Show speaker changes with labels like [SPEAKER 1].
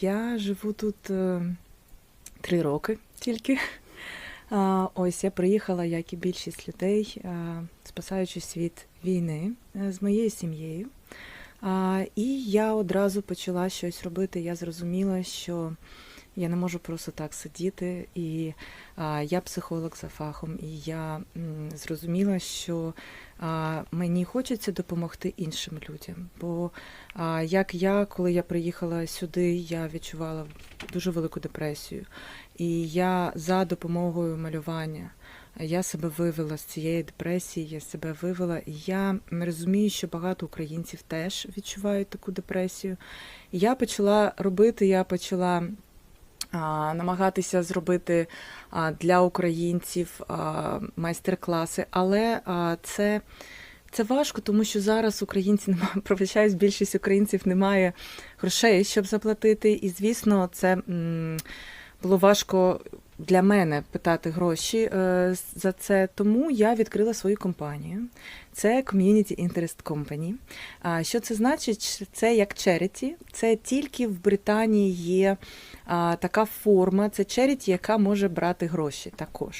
[SPEAKER 1] Я живу тут е, три роки тільки. Ось я приїхала, як і більшість людей, а, спасаючись від війни е, з моєю сім'єю. І я одразу почала щось робити. Я зрозуміла, що я не можу просто так сидіти. І а, я психолог за фахом, і я м, зрозуміла, що а, мені хочеться допомогти іншим людям. Бо а, як я, коли я приїхала сюди, я відчувала дуже велику депресію. І я за допомогою малювання я себе вивела з цієї депресії, я себе вивела. І я розумію, що багато українців теж відчувають таку депресію. І я почала робити, я почала намагатися зробити для українців майстер-класи, але це. Це важко, тому що зараз українці немає, пробачаюсь, більшість українців немає грошей, щоб заплатити. І звісно, це було важко для мене питати гроші е, за це. Тому я відкрила свою компанію. Це Community Interest Company. А що це значить? Це як charity. Це тільки в Британії є така форма. Це charity, яка може брати гроші також.